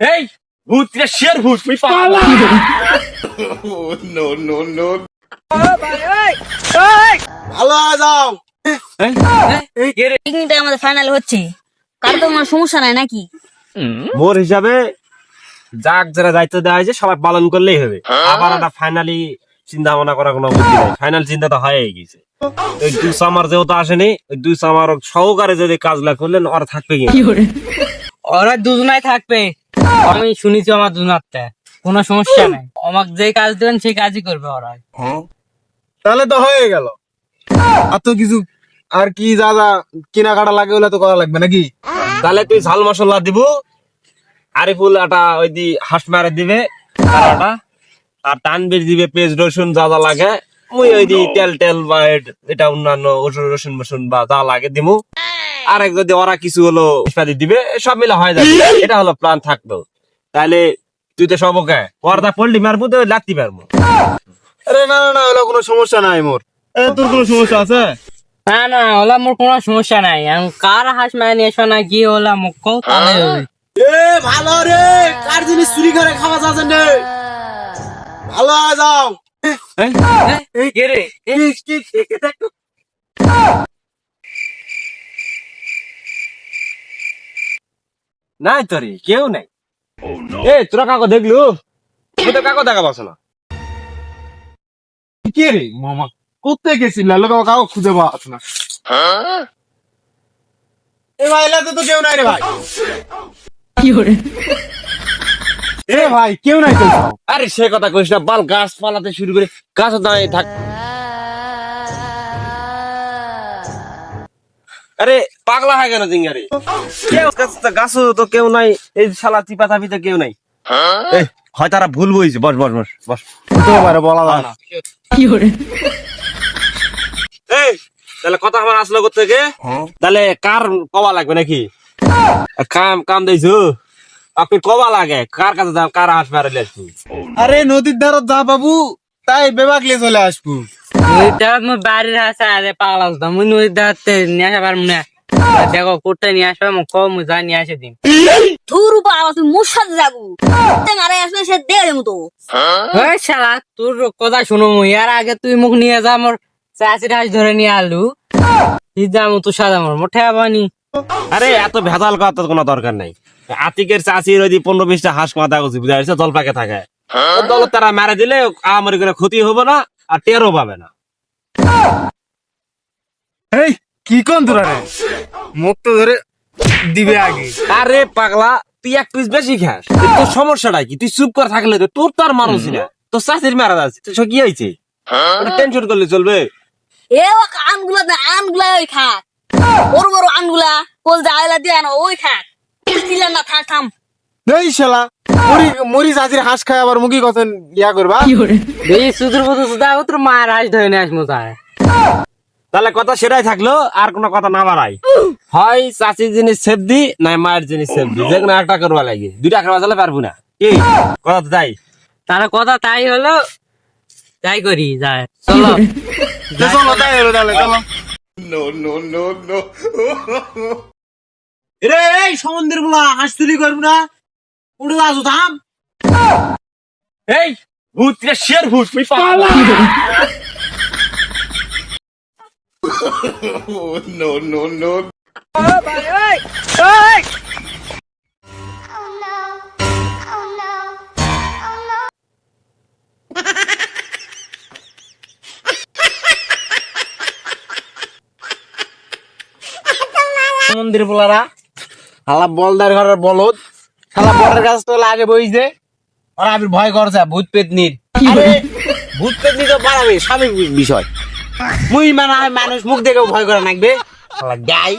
এই ভূত এটা শের ভূত তুই পালা। ভালো হয়ে যাও পিকনিকটা আমাদের ফাইনাল হচ্ছে। কার তো কোনো সমস্যা নাই নাকি? মোর হিসাবে যাক যারা দায়িত্ব দেওয়া হয়েছে সবাই পালন করলেই হবে। আবার একটা ফাইনালি চিন্তা ভাবনা করার কোনো বুদ্ধি নাই। ফাইনাল চিন্তা তো হয়ে গেছে। ওই দুই সামার যেহেতু আসেনি ওই দুই সামার সহকারে যদি কাজগুলা করলেন ওরা থাকবে কি? ওরা দুজনাই থাকবে। আমি শুনেছি আমার কোনো সমস্যা নাই। যে কাজ দেবেন, সেই কাজই করবে ওরা। তাহলে তো হয়ে গেল। আর তো কিছু আর কি যা যা কেনাকাটা লাগে ওগুলো তো করা লাগবে নাকি? তাহলে তুই ঝাল মশলা দিব, আরিফুল আটা ওই দি হাঁস মারে দিবে তারাটা আর টানবির দিবে পেঁয়াজ, রসুন যা যা লাগে। ওই ওই দি তেল টেল বা এটা অন্যান্য রসুন মসুন বা যা লাগে দিমু। আর এক যদি ওরা কিছু হলো ইত্যাদি দিবে সব মিলে হয়ে যাবে এটা হলো প্ল্যান থাকতো তাহলে তুই তো সব ওকে পর্দা পল্লি মারবো তো লাগতে পারব আরে না না না ওগুলো কোনো সমস্যা নাই মোর এ তোর কোনো সমস্যা আছে না না ওলা মোর কোনো সমস্যা নাই আমি কার হাস মায় নিয়ে এসো না কি ওলা মুখ কও তাহলে এ ভালো রে কার জিনিস চুরি করে খাওয়া যাচ্ছে রে ভালো হয়ে যাও কে রে? নাই তোরে কেউ নাই। এ তোরা কাকো দেখলু? তুই তো কাকো দেখা পাচ্ছ না। কে রে? মামা কোথায় গেছিল? লোক কাউ খুঁজে পাওয়া না। এ ভাই এলাতে তো কেউ নাই রে ভাই। এ ভাই কেউ নাই তো। আরে সে কথা কইস না বাল গাছ পালাতে শুরু করে গাছ দাঁড়িয়ে থাক আরে পাগলা হয় কেন জিঙ্গারে কেউ গাছ তো কেউ নাই এই শালা চিপা চাপিতে কেউ নাই। হয়? তারা ভুল বইছে বস বস বস বস। তো পারে বলা যায়। না এই তাহলে কথা আমার আসলো করতে গে তাহলে কার কবা লাগবে নাকি? কাম কাম দিয়েছ? আপনি কবা লাগে কার কাছে দাম কার মারে আরে নদীর ধারত যা বাবু তাই বেবাকলে চলে আসব। বাড়ির হাসা আরে পাগলা হতাম মুই নদীর নিয়ে আসা পারব না। দেখো কোটটা নিয়ে আসবে মুখ যা নিয়ে আসে দিন। ধুর পাওয়া তুই মোর সাথে যাব। তে মারা আসবে সে দিয়ে দেবো তো। ওই শালা তোর কথা শুনো আগে তুই মুখ নিয়ে যা মোর চাষির হাঁস ধরে নিয়ে আলু। তুই সাদা মোর মোটে আবানি আরে এত ভেজাল কোনো দরকার নাই। আতিকের চাষির ওই পনেরো বিশটা হাঁস মাথা করছি বুঝা যাচ্ছে জল পাকে থাকে ওর দল তারা মেরে দিলে আমার করে ক্ষতি হবে না আর টেরও পাবে না। এই কি কোন তোরা রে? মুখ তো ধরে দিবে আগে। আরে পাগলা তুই এক পিস বেশি খাস। তোর সমস্যাটা কি? তুই চুপ করে থাকলে তো তোর তো আর মানুষ না। তোর চাষির মারা যাচ্ছে। তো কি হয়েছে? টেনশন করলে চলবে। এ ও আনগুলা না আনগুলা ওই খা। বড় বড় আনগুলা কোল জায়লা দিয়ে আনো ওই খা। না থাক থাম। এই শালা মরি মরি চাষির হাঁস খায় আবার মুখি কথা ইয়া করবা? এই সুদূর বুধু সুদা তোর মায়ের হাঁস ধরে নিয়ে আসমু তাই তাহলে কথা সেটাই থাকল আর কোনো কথা না বাড়াই। হয় চাষির জিনিস সেভ দি না মায়ের জিনিস সেভ দি যে কোনো একটা করবা লাগে। দুইটা করবা চলে পারব না। কি? কথা তো তাই। তার কথা তাই হলো তাই করি যায়। চলো। চলো তাই হলো তাহলে চলো। রে এই সমুদ্রগুলা হাঁস চুরি করব না। উঠে আসো থাম এই ভূত এটা শের ভূত তুই Oh. Oh no. Oh no. মন্দির পোলারা শালা বলদার ঘরের বলদ শালা বটের গাছ তো লাগে বইছে আর আমি ভয় করছে ভূত পেতনির। ভূত পেতনি তো পারাবে স্বাভাবিক বিষয়। মুই মানে মানুষ মুখ দেখে ভয় করে নাকবে। শালা গাই